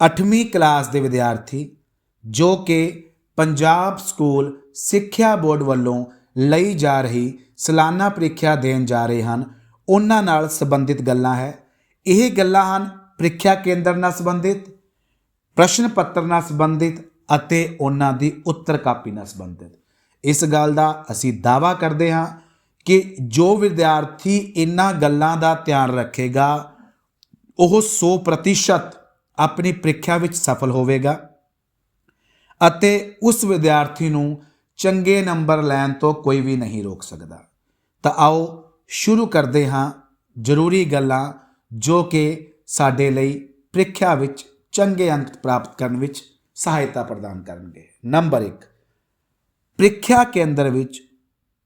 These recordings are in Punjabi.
8ਵੀਂ ਕਲਾਸ ਦੇ ਵਿਦਿਆਰਥੀ ਜੋ ਕਿ ਪੰਜਾਬ ਸਕੂਲ ਸਿੱਖਿਆ ਬੋਰਡ ਵੱਲੋਂ ਲਈ ਜਾ ਰਹੀ ਸਾਲਾਨਾ ਪ੍ਰੀਖਿਆ ਦੇਣ ਜਾ ਰਹੇ ਹਨ, ਉਹਨਾਂ ਨਾਲ ਸੰਬੰਧਿਤ ਗੱਲਾਂ ਹੈ। ਇਹ ਗੱਲਾਂ ਹਨ ਪ੍ਰੀਖਿਆ ਕੇਂਦਰ ਨਾਲ ਸੰਬੰਧਿਤ, ਪ੍ਰਸ਼ਨ ਪੱਤਰ ਨਾਲ ਸੰਬੰਧਿਤ ਅਤੇ ਉਹਨਾਂ ਦੀ ਉੱਤਰ ਕਾਪੀ ਨਾਲ ਸੰਬੰਧਿਤ। ਇਸ ਗੱਲ ਦਾ ਅਸੀਂ ਦਾਵਾ ਕਰਦੇ ਹਾਂ ਕਿ ਜੋ ਵਿਦਿਆਰਥੀ ਇਹਨਾਂ ਗੱਲਾਂ ਦਾ ਧਿਆਨ ਰੱਖੇਗਾ, ਉਹ 100% ਆਪਣੀ ਪ੍ਰੀਖਿਆ ਵਿੱਚ ਸਫਲ ਹੋਵੇਗਾ ਅਤੇ ਉਸ ਵਿਦਿਆਰਥੀ ਨੂੰ ਚੰਗੇ ਨੰਬਰ ਲੈਣ ਤੋਂ ਕੋਈ ਵੀ ਨਹੀਂ ਰੋਕ ਸਕਦਾ। ਤਾਂ ਆਓ ਸ਼ੁਰੂ ਕਰਦੇ ਹਾਂ ਜ਼ਰੂਰੀ ਗੱਲਾਂ ਜੋ ਕਿ ਸਾਡੇ ਲਈ ਪ੍ਰੀਖਿਆ ਵਿੱਚ ਚੰਗੇ ਅੰਕ ਪ੍ਰਾਪਤ ਕਰਨ ਵਿੱਚ ਸਹਾਇਤਾ ਪ੍ਰਦਾਨ ਕਰਨਗੇ। ਨੰਬਰ 1 ਪ੍ਰੀਖਿਆ ਕੇਂਦਰ ਵਿੱਚ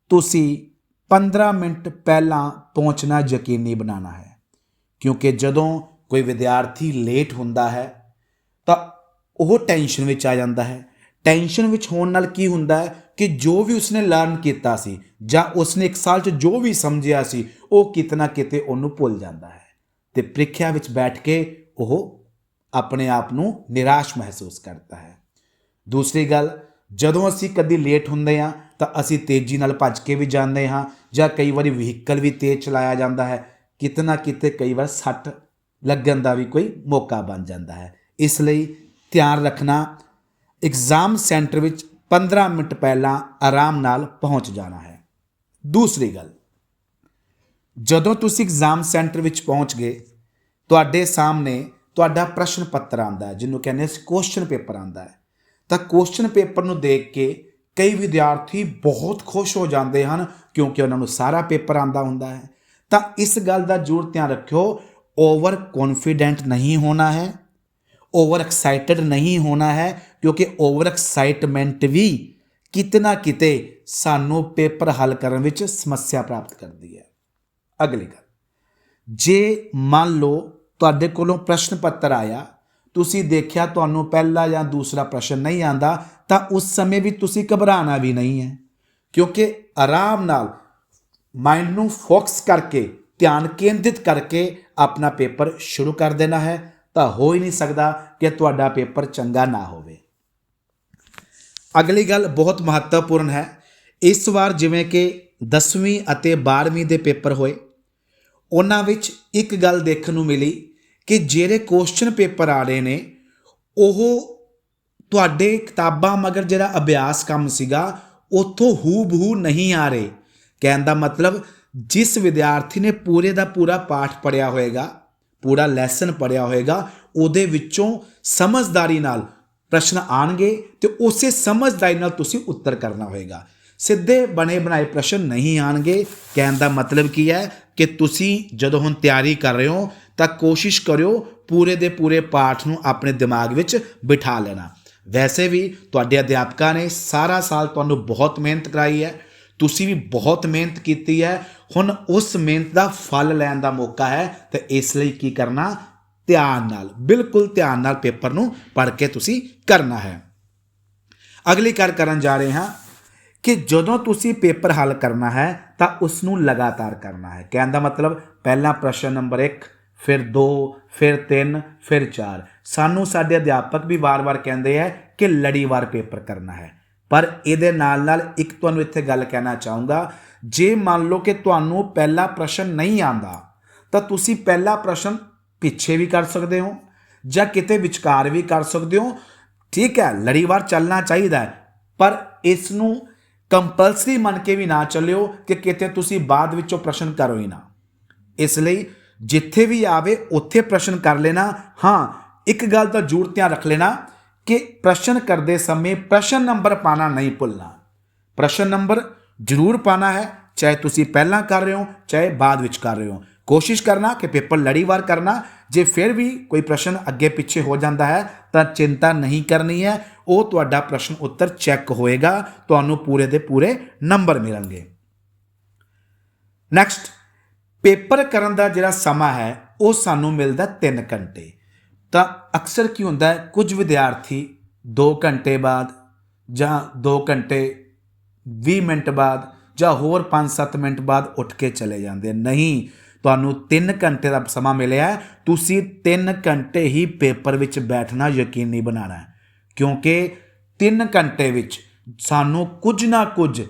ਤੁਸੀਂ 15 ਮਿੰਟ ਪਹਿਲਾਂ ਪਹੁੰਚਣਾ ਯਕੀਨੀ ਬਣਾਉਣਾ ਹੈ, ਕਿਉਂਕਿ ਜਦੋਂ ਕੋਈ ਵਿਦਿਆਰਥੀ ਲੇਟ ਹੁੰਦਾ ਹੈ, ਤਾਂ ਉਹ ਟੈਨਸ਼ਨ ਵਿੱਚ ਆ ਜਾਂਦਾ ਹੈ। ਟੈਨਸ਼ਨ ਵਿੱਚ ਹੋਣ ਨਾਲ ਕੀ ਹੁੰਦਾ ਹੈ ਕਿ ਜੋ ਵੀ ਉਸਨੇ ਲਰਨ ਕੀਤਾ ਸੀ ਜਾਂ ਉਸਨੇ ਇੱਕ ਸਾਲ 'ਚ ਜੋ ਵੀ ਸਮਝਿਆ ਸੀ, ਉਹ ਕਿਤਨਾ ਕਿਤੇ ਉਹਨੂੰ ਭੁੱਲ ਜਾਂਦਾ ਹੈ ਤੇ ਪ੍ਰੀਖਿਆ ਵਿੱਚ ਬੈਠ ਕੇ ਉਹ ਆਪਣੇ ਆਪ ਨੂੰ ਨਿਰਾਸ਼ ਮਹਿਸੂਸ ਕਰਦਾ ਹੈ। ਦੂਸਰੀ ਗੱਲ, ਜਦੋਂ ਅਸੀਂ ਕਦੀ ਲੇਟ ਹੁੰਦੇ ਹਾਂ, ਤਾਂ ਅਸੀਂ ਤੇਜ਼ੀ ਨਾਲ ਭੱਜ ਕੇ ਵੀ ਜਾਂਦੇ ਹਾਂ ਜਾਂ ਕਈ ਵਾਰੀ ਵਹੀਕਲ ਵੀ ਤੇਜ਼ ਚਲਾਇਆ ਜਾਂਦਾ ਹੈ, ਕਿਤਨਾ ਕਿਤੇ ਕਈ ਵਾਰ ਸੱਟ ਲੱਗਣ ਦਾ ਵੀ ਕੋਈ ਮੌਕਾ ਬਣ ਜਾਂਦਾ ਹੈ। ਇਸ ਲਈ ਧਿਆਨ ਰੱਖਣਾ ਐਗਜ਼ਾਮ ਸੈਂਟਰ ਵਿੱਚ 15 ਮਿੰਟ ਪਹਿਲਾਂ ਆਰਾਮ ਨਾਲ ਪਹੁੰਚ ਜਾਣਾ ਹੈ। ਦੂਸਰੀ ਗੱਲ, ਜਦੋਂ ਤੁਸੀਂ ਐਗਜ਼ਾਮ ਸੈਂਟਰ ਵਿੱਚ ਪਹੁੰਚ ਗਏ, ਤੁਹਾਡੇ ਸਾਹਮਣੇ ਤੁਹਾਡਾ ਪ੍ਰਸ਼ਨ ਪੱਤਰ ਆਂਦਾ ਹੈ, ਜਿਹਨੂੰ ਕਹਿੰਦੇ ਅਸੀਂ ਕੁਐਸਚਨ ਪੇਪਰ ਆਂਦਾ ਹੈ। ਤਾਂ ਕੁਐਸਚਨ ਪੇਪਰ ਨੂੰ ਦੇਖ ਕੇ ਕਈ ਵਿਦਿਆਰਥੀ ਬਹੁਤ ਖੁਸ਼ ਹੋ ਜਾਂਦੇ ਹਨ ਕਿਉਂਕਿ ਉਹਨਾਂ ਨੂੰ ਸਾਰਾ ਪੇਪਰ ਆਂਦਾ ਹੁੰਦਾ ਹੈ। ਤਾਂ ਇਸ ਗੱਲ ਦਾ ਜ਼ਰੂਰ ਧਿਆਨ ਰੱਖਿਓ ਓਵਰ ਕੌਨਫੀਡੈਂਟ ਨਹੀਂ ਹੋਣਾ ਹੈ ਓਵਰ ਐਕਸਾਈਟਡ ਨਹੀਂ ਹੋਣਾ ਹੈ ਕਿਉਂਕਿ ਓਵਰ ਐਕਸਾਈਟਮੈਂਟ ਵੀ ਕਿਤਨਾ ਕਿਤੇ ਸਾਨੂੰ ਪੇਪਰ ਹੱਲ ਕਰਨ ਵਿੱਚ ਸਮੱਸਿਆ ਪ੍ਰਾਪਤ ਕਰਦੀ ਹੈ ਅਗਲੀ ਗੱਲ ਜੇ ਮੰਨ ਲਓ ਤੁਹਾਡੇ ਕੋਲੋਂ ਪ੍ਰਸ਼ਨ ਪੱਤਰ ਆਇਆ ਤੁਸੀਂ ਦੇਖਿਆ ਤੁਹਾਨੂੰ ਪਹਿਲਾ ਜਾਂ ਦੂਸਰਾ ਪ੍ਰਸ਼ਨ ਨਹੀਂ ਆਂਦਾ ਤਾਂ ਉਸ ਸਮੇਂ ਵੀ ਤੁਸੀਂ ਘਬਰਾਣਾ ਵੀ ਨਹੀਂ ਹੈ ਕਿਉਂਕਿ ਆਰਾਮ ਨਾਲ ਮਾਈਂਡ ਨੂੰ ਫੋਕਸ ਕਰਕੇ ਧਿਆਨ ਕੇਂਦਰਿਤ ਕਰਕੇ ਆਪਣਾ ਪੇਪਰ ਸ਼ੁਰੂ ਕਰ ਦੇਣਾ ਹੈ। ਤਾਂ ਹੋ ਹੀ ਨਹੀਂ ਸਕਦਾ ਕਿ ਤੁਹਾਡਾ ਪੇਪਰ ਚੰਗਾ ਨਾ ਹੋਵੇ। ਅਗਲੀ ਗੱਲ ਬਹੁਤ ਮਹੱਤਵਪੂਰਨ ਹੈ। ਇਸ ਵਾਰ ਜਿਵੇਂ ਕਿ 10ਵੀਂ ਅਤੇ 12ਵੀਂ ਦੇ ਪੇਪਰ ਹੋਏ। ਉਹਨਾਂ ਵਿੱਚ ਇੱਕ ਗੱਲ ਦੇਖਣ ਨੂੰ ਮਿਲੀ ਕਿ ਜਿਹੜੇ ਕੁਐਸਚਨ ਪੇਪਰ ਆ ਰਹੇ ਨੇ, ਉਹ ਤੁਹਾਡੇ ਕਿਤਾਬਾਂ ਮਗਰ ਜਿਹੜਾ ਅਭਿਆਸ ਕੰਮ ਸੀਗਾ, ਉਥੋਂ ਹੂ-ਬਹੂ ਨਹੀਂ ਆ ਰਹੇ। ਕਹਿਣ ਦਾ ਮਤਲਬ ਜਿਸ ਵਿਦਿਆਰਥੀ ਨੇ ਪੂਰੇ ਦਾ ਪੂਰਾ ਪਾਠ ਪੜਿਆ ਹੋਏਗਾ, ਪੂਰਾ ਲੈਸਨ ਪੜਿਆ ਹੋਏਗਾ, ਉਹਦੇ ਵਿੱਚੋਂ ਸਮਝਦਾਰੀ ਨਾਲ ਪ੍ਰਸ਼ਨ ਆਣਗੇ ਤੇ ਉਸੇ ਸਮਝਦਾਰੀ ਨਾਲ ਤੁਸੀਂ ਉੱਤਰ ਕਰਨਾ ਹੋਏਗਾ। ਸਿੱਧੇ ਬਣੇ ਬਣਾਏ ਪ੍ਰਸ਼ਨ ਨਹੀਂ ਆਣਗੇ। ਕਹਿਣ ਦਾ ਮਤਲਬ ਕੀ ਹੈ ਕਿ ਤੁਸੀਂ ਜਦੋਂ ਹੁਣ ਤਿਆਰੀ ਕਰ ਰਹੇ ਹੋ, ਤਾਂ ਕੋਸ਼ਿਸ਼ ਕਰਿਓ ਪੂਰੇ ਦੇ ਪੂਰੇ ਪਾਠ ਨੂੰ ਆਪਣੇ ਦਿਮਾਗ ਵਿੱਚ ਬਿਠਾ ਲੈਣਾ। ਵੈਸੇ ਵੀ ਤੁਹਾਡੇ ਅਧਿਆਪਕਾਂ ਨੇ ਸਾਰਾ ਸਾਲ ਤੁਹਾਨੂੰ ਬਹੁਤ ਮਿਹਨਤ ਕਰਾਈ ਹੈ। ਤੁਸੀਂ ਵੀ ਬਹੁਤ ਮਿਹਨਤ ਕੀਤੀ ਹੈ। ਹੁਣ ਉਸ ਮਿਹਨਤ ਦਾ ਫਲ ਲੈਣ ਦਾ ਮੌਕਾ ਹੈ ਤੇ ਇਸ ਲਈ ਕੀ ਕਰਨਾ? ਧਿਆਨ ਨਾਲ, ਬਿਲਕੁਲ ਧਿਆਨ ਨਾਲ ਪੇਪਰ ਨੂੰ ਪੜ੍ਹ ਕੇ ਤੁਸੀਂ ਕਰਨਾ ਹੈ। ਅਗਲੀ ਕਰ ਕਰਨ ਜਾ ਰਹੇ ਹਾਂ ਕਿ ਜਦੋਂ ਤੁਸੀਂ ਪੇਪਰ ਹੱਲ ਕਰਨਾ ਹੈ ਤਾਂ ਉਸ ਨੂੰ ਲਗਾਤਾਰ ਕਰਨਾ ਹੈ। ਕਹਿਣ ਦਾ ਮਤਲਬ, ਪਹਿਲਾ ਪ੍ਰਸ਼ਨ ਨੰਬਰ 1 ਫਿਰ 2 ਫਿਰ 3 ਫਿਰ 4 ਸਾਨੂੰ ਸਾਡੇ ਅਧਿਆਪਕ ਵੀ ਵਾਰ-ਵਾਰ ਕਹਿੰਦੇ ਹੈ ਕਿ ਲੜੀਵਾਰ ਪੇਪਰ ਕਰਨਾ ਹੈ। ਪਰ ਇਹਦੇ ਨਾਲ ਨਾਲ ਇੱਕ ਤੁਹਾਨੂੰ ਇੱਥੇ ਗੱਲ ਕਹਿਣਾ ਚਾਹੂੰਗਾ, ਜੇ ਮੰਨ ਲਓ ਕਿ ਤੁਹਾਨੂੰ ਪਹਿਲਾ ਪ੍ਰਸ਼ਨ ਨਹੀਂ ਆਂਦਾ ਤਾਂ ਤੁਸੀਂ ਪਹਿਲਾ ਪ੍ਰਸ਼ਨ ਪਿੱਛੇ ਵੀ ਕਰ ਸਕਦੇ ਹੋ ਜਾਂ ਕਿਤੇ ਵਿਚਕਾਰ ਵੀ ਕਰ ਸਕਦੇ ਹੋ। ਠੀਕ ਹੈ, ਲੜੀਵਾਰ ਚੱਲਣਾ ਚਾਹੀਦਾ ਹੈ, ਪਰ ਇਸ ਨੂੰ ਕੰਪਲਸਰੀ ਮੰਨ ਕੇ ਵੀ ਨਾ ਚੱਲਿਓ ਕਿ ਕਿਤੇ ਤੁਸੀਂ ਬਾਅਦ ਵਿੱਚੋਂ ਪ੍ਰਸ਼ਨ ਕਰੋ ਹੀ ਨਾ। ਇਸ ਲਈ ਜਿੱਥੇ ਵੀ ਆਵੇ, ਉੱਥੇ ਪ੍ਰਸ਼ਨ ਕਰ ਲੈਣਾ। ਹਾਂ, ਇੱਕ ਗੱਲ ਤਾਂ ਜ਼ਰੂਰ ਧਿਆਨ ਰੱਖ ਲੈਣਾ ਕਿ ਪ੍ਰਸ਼ਨ ਕਰਦੇ ਸਮੇਂ ਪ੍ਰਸ਼ਨ ਨੰਬਰ ਪਾਣਾ ਨਹੀਂ ਭੁੱਲਣਾ। ਪ੍ਰਸ਼ਨ ਨੰਬਰ ਜ਼ਰੂਰ ਪਾਣਾ ਹੈ, ਚਾਹੇ ਤੁਸੀਂ ਪਹਿਲਾਂ ਕਰ ਰਹੇ ਹੋ, ਚਾਹੇ ਬਾਅਦ ਵਿੱਚ ਕਰ ਰਹੇ ਹੋ। ਕੋਸ਼ਿਸ਼ ਕਰਨਾ ਕਿ ਪੇਪਰ ਲੜੀਵਾਰ ਕਰਨਾ। ਜੇ ਫਿਰ ਵੀ ਕੋਈ ਪ੍ਰਸ਼ਨ ਅੱਗੇ ਪਿੱਛੇ ਹੋ ਜਾਂਦਾ ਹੈ, ਤਾਂ ਚਿੰਤਾ ਨਹੀਂ ਕਰਨੀ ਹੈ। ਉਹ ਤੁਹਾਡਾ ਪ੍ਰਸ਼ਨ ਉੱਤਰ ਚੈੱਕ ਹੋਏਗਾ। ਤੁਹਾਨੂੰ ਪੂਰੇ ਦੇ ਪੂਰੇ ਨੰਬਰ ਮਿਲਣਗੇ। ਨੈਕਸਟ ਪੇਪਰ ਕਰਨ ਦਾ ਜਿਹੜਾ ਸਮਾਂ ਹੈ, ਉਹ ਸਾਨੂੰ ਮਿਲਦਾ 3 ਘੰਟੇ। ਤਾਂ ਅਕਸਰ ਕੀ ਹੁੰਦਾ ਹੈ, ਕੁਝ ਵਿਦਿਆਰਥੀ 2 ਘੰਟੇ ਬਾਅਦ ਜਾਂ 2 ਘੰਟੇ 20 ਮਿੰਟ ਬਾਅਦ ਜਾਂ ਹੋਰ 5-7 ਮਿੰਟ ਬਾਅਦ ਉੱਠ ਕੇ ਚਲੇ ਜਾਂਦੇ ਨਹੀਂ, ਤੁਹਾਨੂੰ 3 ਘੰਟੇ ਦਾ ਸਮਾਂ ਮਿਲਿਆ ਤੁਸੀਂ 3 ਘੰਟੇ ਹੀ ਪੇਪਰ ਵਿੱਚ ਬੈਠਣਾ ਯਕੀਨੀ ਬਣਾਉਣਾ ਕਿਉਂਕਿ 3 ਘੰਟੇ ਵਿੱਚ ਸਾਨੂੰ ਕੁਝ ਨਾ ਕੁਝ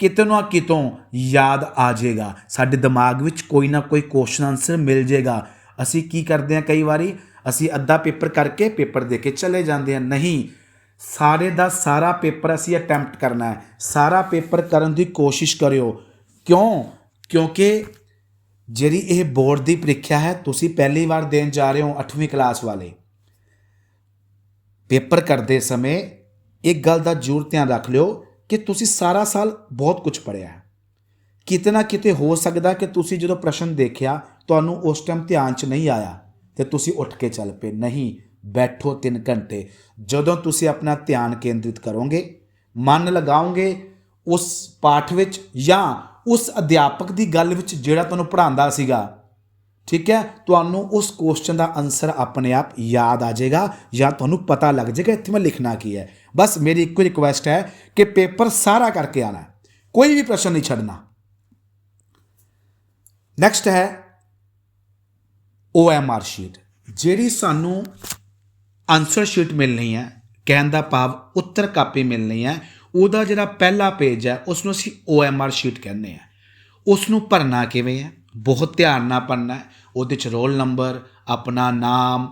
ਕਿਤੇ ਨਾ ਕਿਤੋਂ ਯਾਦ ਆ ਜਾਏਗਾ। ਸਾਡੇ ਦਿਮਾਗ ਵਿੱਚ ਕੋਈ ਨਾ ਕੋਈ ਕੁਐਸਚਨ ਆਨਸਰ ਮਿਲ ਜਾਏਗਾ। ਅਸੀਂ ਕੀ ਕਰਦੇ ਹਾਂ ਕਈ ਵਾਰੀ? ਅਸੀਂ ਅੱਧਾ ਪੇਪਰ ਕਰਕੇ ਪੇਪਰ ਦੇ ਕੇ ਚਲੇ ਜਾਂਦੇ ਹਾਂ। ਨਹੀਂ, ਸਾਰੇ ਦਾ ਸਾਰਾ ਪੇਪਰ ਅਸੀਂ ਅਟੈਂਪਟ ਕਰਨਾ ਹੈ। ਸਾਰਾ ਪੇਪਰ ਕਰਨ ਦੀ ਕੋਸ਼ਿਸ਼ ਕਰਿਓ। ਕਿਉਂ? ਕਿਉਂਕਿ ਜਿਹੜੀ ਇਹ ਬੋਰਡ ਦੀ ਪ੍ਰੀਖਿਆ ਹੈ, ਤੁਸੀਂ ਪਹਿਲੀ ਵਾਰ ਦੇਣ ਜਾ ਰਹੇ ਹੋ 8ਵੀਂ ਕਲਾਸ ਵਾਲੇ। ਪੇਪਰ ਕਰਦੇ ਸਮੇਂ ਇੱਕ ਗੱਲ ਦਾ ਜ਼ਰੂਰ ਧਿਆਨ ਰੱਖ ਲਿਓ ਕਿ ਤੁਸੀਂ ਸਾਰਾ ਸਾਲ ਬਹੁਤ ਕੁਝ ਪੜ੍ਹਿਆ ਹੈ। ਕਿਤੇ ਨਾ ਕਿਤੇ ਹੋ ਸਕਦਾ ਕਿ ਤੁਸੀਂ ਜਦੋਂ ਪ੍ਰਸ਼ਨ ਦੇਖਿਆ, ਤੁਹਾਨੂੰ ਉਸ ਟਾਈਮ ਧਿਆਨ 'ਚ ਨਹੀਂ ਆਇਆ। ਤੇ ਤੁਸੀਂ ਉੱਠ ਕੇ ਚੱਲ ਪਏ। ਨਹੀਂ, ਬੈਠੋ 3 ਘੰਟੇ। ਜਦੋਂ ਤੁਸੀਂ ਆਪਣਾ ਧਿਆਨ ਕੇਂਦਰਿਤ ਕਰੋਗੇ, ਮਨ ਲਗਾਓਗੇ ਉਸ ਪਾਠ ਵਿੱਚ ਜਾਂ ਉਸ ਅਧਿਆਪਕ ਦੀ ਗੱਲ ਵਿੱਚ ਜਿਹੜਾ ਤੁਹਾਨੂੰ ਪੜ੍ਹਾਉਂਦਾ ਸੀਗਾ, ਠੀਕ ਹੈ, ਤੁਹਾਨੂੰ ਉਸ ਕੁਐਸਚਨ ਦਾ ਆਨਸਰ ਆਪਣੇ ਆਪ ਯਾਦ ਆ ਜਾਏਗਾ ਜਾਂ ਤੁਹਾਨੂੰ ਪਤਾ ਲੱਗ ਜਾਏਗਾ ਇੱਥੇ ਮੈਂ ਲਿਖਣਾ ਕੀ ਹੈ। ਬਸ ਮੇਰੀ ਇੱਕੋ ਰਿਕੁਐਸਟ ਹੈ ਕਿ ਪੇਪਰ ਸਾਰਾ ਕਰਕੇ ਆਣਾ ਕੋਈ ਵੀ ਪ੍ਰਸ਼ਨ ਨਹੀਂ ਛੱਡਣਾ। ਨੈਕਸਟ ਹੈ OMR ਸ਼ੀਟ ਜਿਹੜੀ ਸਾਨੂੰ ਆਨਸਰ ਸ਼ੀਟ ਮਿਲਣੀ ਹੈ, ਕਹਿਣ ਦਾ ਭਾਵ ਉੱਤਰ ਕਾਪੀ ਮਿਲਣੀ ਹੈ, ਉਹਦਾ ਜਿਹੜਾ ਪਹਿਲਾ ਪੇਜ ਹੈ ਉਸ ਨੂੰ ਅਸੀਂ OMR ਸ਼ੀਟ ਕਹਿੰਦੇ ਆ ਉਸ ਨੂੰ ਭਰਨਾ ਕਿਵੇਂ ਹੈ? ਬਹੁਤ ਧਿਆਨ ਨਾਲ ਪੜਨਾ ਉਹਦੇ ਚ ਰੋਲ ਨੰਬਰ ਆਪਣਾ ਨਾਮ,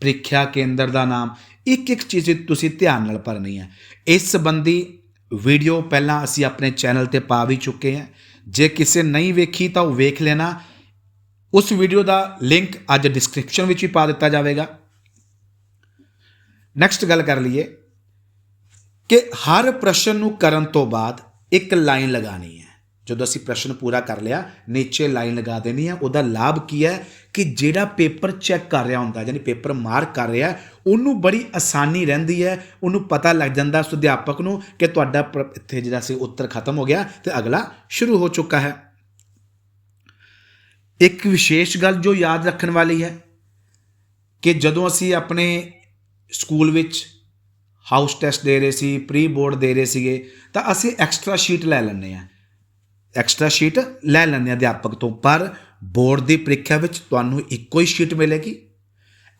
ਪ੍ਰੀਖਿਆ ਕੇਂਦਰ ਦਾ ਨਾਮ ਇੱਕ ਇੱਕ ਚੀਜ਼ ਤੁਸੀਂ ਧਿਆਨ ਨਾਲ ਭਰਨੀ ਹੈ। ਇਸ ਸੰਬੰਧੀ ਵੀਡੀਓ ਪਹਿਲਾਂ ਅਸੀਂ ਆਪਣੇ ਚੈਨਲ ਤੇ ਪਾ ਵੀ ਚੁੱਕੇ ਹਾਂ। ਜੇ ਕਿਸੇ ਨਹੀਂ ਵੇਖੀ ਤਾਂ ਉਹ ਵੇਖ ਲੈਣਾ। ਉਸ ਵੀਡੀਓ ਦਾ ਲਿੰਕ ਅੱਜ ਡਿਸਕ੍ਰਿਪਸ਼ਨ ਵਿੱਚ ਵੀ ਪਾ ਦਿੱਤਾ ਜਾਵੇਗਾ। ਨੈਕਸਟ ਗੱਲ ਕਰ ਲਈਏ ਕਿ ਹਰ ਪ੍ਰਸ਼ਨ ਨੂੰ ਕਰਨ ਤੋਂ ਬਾਅਦ ਇੱਕ ਲਾਈਨ ਲਗਾਣੀ ਹੈ। ਜਦੋਂ ਅਸੀਂ ਪ੍ਰਸ਼ਨ ਪੂਰਾ ਕਰ ਲਿਆ, ਨੀਚੇ ਲਾਈਨ ਲਗਾ ਦੇਣੀ ਹੈ, ਉਹਦਾ ਲਾਭ ਕੀ ਹੈ ਕਿ ਜਿਹੜਾ ਪੇਪਰ ਚੈੱਕ ਕਰ ਰਿਹਾ ਹੁੰਦਾ, ਯਾਨੀ ਪੇਪਰ ਮਾਰਕ ਕਰ ਰਿਹਾ, ਉਹਨੂੰ ਬੜੀ ਆਸਾਨੀ ਰਹਿੰਦੀ ਹੈ, ਉਹਨੂੰ ਪਤਾ ਲੱਗ ਜਾਂਦਾ ਉਸ ਅਧਿਆਪਕ ਨੂੰ ਕਿ ਤੁਹਾਡਾ ਪ੍ਰ- ਇੱਥੇ ਜਿਹੜਾ ਸੀ ਉੱਤਰ ਖਤਮ ਹੋ ਗਿਆ ਤੇ ਅਗਲਾ ਸ਼ੁਰੂ ਹੋ ਚੁੱਕਾ ਹੈ। ਇੱਕ ਵਿਸ਼ੇਸ਼ ਗੱਲ ਜੋ ਯਾਦ ਰੱਖਣ ਵਾਲੀ ਹੈ ਕਿ ਜਦੋਂ ਅਸੀਂ ਆਪਣੇ ਸਕੂਲ ਵਿੱਚ ਹਾਊਸ ਟੈਸਟ ਦੇ ਰਹੇ ਸੀ ਪ੍ਰੀ ਬੋਰਡ ਦੇ ਰਹੇ ਸੀਗੇ, ਤਾਂ ਅਸੀਂ ਐਕਸਟਰਾ ਸ਼ੀਟ ਲੈ ਲੈਂਦੇ ਆ ਐਕਸਟਰਾ ਸ਼ੀਟ ਲੈ ਲੈਂਦੇ ਹਾਂ ਅਧਿਆਪਕ ਤੋਂ, ਪਰ ਬੋਰਡ ਦੀ ਪ੍ਰੀਖਿਆ ਵਿੱਚ ਤੁਹਾਨੂੰ ਇੱਕੋ ਹੀ ਸ਼ੀਟ ਮਿਲੇਗੀ।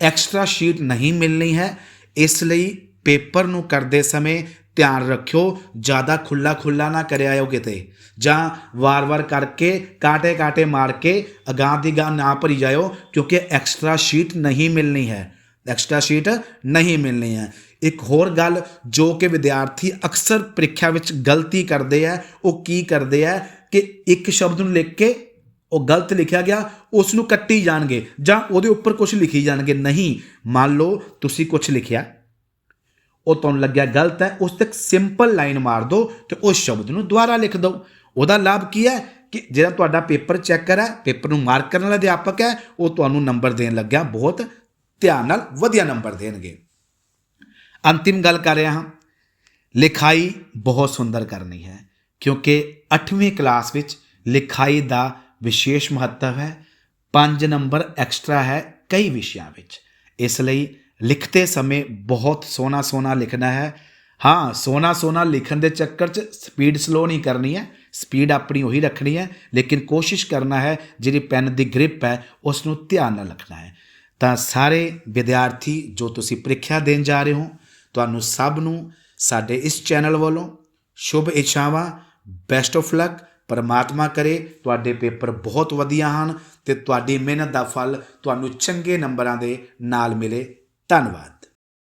ਐਕਸਟਰਾ ਸ਼ੀਟ ਨਹੀਂ ਮਿਲਣੀ ਹੈ, ਇਸ ਲਈ ਪੇਪਰ ਨੂੰ ਕਰਦੇ ਸਮੇਂ ਧਿਆਨ ਰੱਖਿਓ, ਜ਼ਿਆਦਾ ਖੁੱਲਾ ਖੁੱਲਾ ਨਾ ਕਰਿਆਓ ਕਿਤੇ। ਜਾਂ ਵਾਰ-ਵਾਰ ਕਰਕੇ, ਕਾਟੇ ਕਾਟੇ ਮਾਰ ਕੇ ਅਗਾਂਹ ਦੀ ਗਾਂ ਨਾ ਭਰੀ ਜਾਇਓ, ਕਿਉਂਕਿ ਐਕਸਟਰਾ ਸ਼ੀਟ ਨਹੀਂ ਮਿਲਣੀ ਹੈ। ਐਕਸਟਰਾ ਸ਼ੀਟ ਨਹੀਂ ਮਿਲਣੀ ਹੈ। ਇੱਕ ਹੋਰ ਗੱਲ ਜੋ ਕਿ ਵਿਦਿਆਰਥੀ ਅਕਸਰ ਪ੍ਰੀਖਿਆ ਵਿੱਚ ਗਲਤੀ ਕਰਦੇ ਆ, ਉਹ ਕੀ ਕਰਦੇ ਆ ਕਿ ਇੱਕ ਸ਼ਬਦ ਨੂੰ ਲਿਖ ਕੇ ਉਹ ਗਲਤ ਲਿਖਿਆ ਗਿਆ ਉਸ ਨੂੰ ਕੱਟੀ ਜਾਣਗੇ ਜਾਂ ਉਹਦੇ ਉੱਪਰ ਕੁਝ ਲਿਖੀ ਜਾਣਗੇ। ਨਹੀਂ, ਮੰਨ ਲਓ ਤੁਸੀਂ ਕੁਝ ਲਿਖਿਆ। ਉਹ ਤੁਹਾਨੂੰ ਲੱਗਿਆ ਗਲਤ ਹੈ, ਉਸ ਤੇ ਸਿੰਪਲ ਲਾਈਨ ਮਾਰ ਦਿਓ ਤੇ ਉਸ ਸ਼ਬਦ ਨੂੰ ਦੁਬਾਰਾ ਲਿਖ ਦਿਓ। ਉਹਦਾ ਲਾਭ ਕੀ ਹੈ ਕਿ ਜਿਹੜਾ ਤੁਹਾਡਾ ਪੇਪਰ ਚੈੱਕਰ ਹੈ, ਪੇਪਰ ਨੂੰ ਮਾਰਕ ਕਰਨ ਵਾਲਾ ਅਧਿਆਪਕ ਹੈ, ਉਹ ਤੁਹਾਨੂੰ ਨੰਬਰ ਦੇਣ ਲੱਗਿਆ, ਬਹੁਤ ਧਿਆਨ ਨਾਲ ਵਧੀਆ ਨੰਬਰ ਦੇਣਗੇ। ਅੰਤਿਮ ਗੱਲ ਕਰ ਰਿਹਾ ਹਾਂ। ਲਿਖਾਈ ਬਹੁਤ ਸੁੰਦਰ ਕਰਨੀ ਹੈ, ਕਿਉਂਕਿ 8ਵੀਂ ਕਲਾਸ ਵਿੱਚ ਲਿਖਾਈ ਦਾ ਵਿਸ਼ੇਸ਼ ਮਹੱਤਵ ਹੈ। 5 ਨੰਬਰ ਐਕਸਟਰਾ ਹੈ ਕਈ ਵਿਸ਼ਿਆਂ ਵਿੱਚ। ਇਸ ਲਈ ਲਿਖਤੇ ਸਮੇਂ ਬਹੁਤ ਸੋਹਣਾ ਸੋਹਣਾ ਲਿਖਣਾ ਹੈ। ਹਾਂ, ਸੋਹਣਾ ਸੋਹਣਾ ਲਿਖਣ ਦੇ ਚੱਕਰ 'ਚ ਸਪੀਡ ਸਲੋ ਨਹੀਂ ਕਰਨੀ ਹੈ। ਸਪੀਡ ਆਪਣੀ ਉਹੀ ਰੱਖਣੀ ਹੈ, ਲੇਕਿਨ ਕੋਸ਼ਿਸ਼ ਕਰਨਾ ਹੈ, ਜਿਹੜੀ ਪੈਨ ਦੀ ਗ੍ਰਿਪ ਹੈ ਉਸ ਨੂੰ ਧਿਆਨ ਨਾਲ ਰੱਖਣਾ ਹੈ। ਤਾਂ ਸਾਰੇ ਵਿਦਿਆਰਥੀ ਜੋ ਤੁਸੀਂ ਪ੍ਰੀਖਿਆ ਦੇਣ ਜਾ ਰਹੇ ਹੋ, ਤੁਹਾਨੂੰ ਸਭ ਨੂੰ ਸਾਡੇ ਇਸ ਚੈਨਲ ਵੱਲੋਂ ਸ਼ੁਭ ਇੱਛਾਵਾਂ ਬੈਸਟ ਆਫ ਲੱਕ ਪਰਮਾਤਮਾ ਕਰੇ। ਤੁਹਾਡੇ ਪੇਪਰ ਬਹੁਤ ਵਧੀਆ ਹਨ ਤੇ ਤੁਹਾਡੀ ਮਿਹਨਤ ਦਾ ਫਲ ਤੁਹਾਨੂੰ ਚੰਗੇ ਨੰਬਰਾਂ ਦੇ ਨਾਲ ਮਿਲੇ। ਧੰਨਵਾਦ।